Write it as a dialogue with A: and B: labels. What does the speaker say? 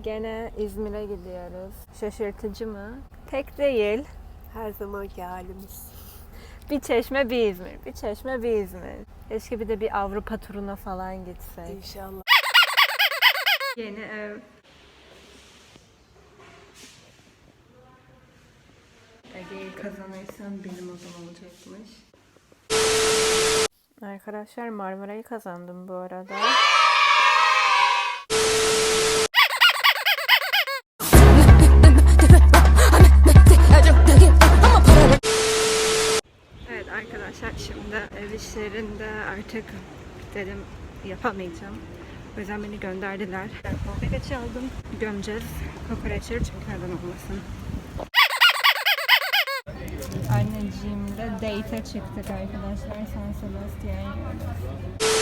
A: Gene İzmir'e gidiyoruz. Şaşırtıcı mı? Tek değil.
B: Her zamanki halimiz.
A: Bir çeşme bir İzmir. Bir çeşme bir İzmir. Keşke bir de bir Avrupa turuna falan gitsek.
B: İnşallah.
A: Yeni ev. Ege'yi kazanırsan benim odam olacakmış. Arkadaşlar Marmara'yı kazandım bu arada. arkadaşlar şimdi ev işlerinde artık dedim yapamayacağım. O yüzden beni gönderdiler. Kokoreç aldım. Gömeceğiz. Kokoreçleri çünkü neden olmasın. Anneciğimle date'e çıktık arkadaşlar. San Sebastian yolundasın.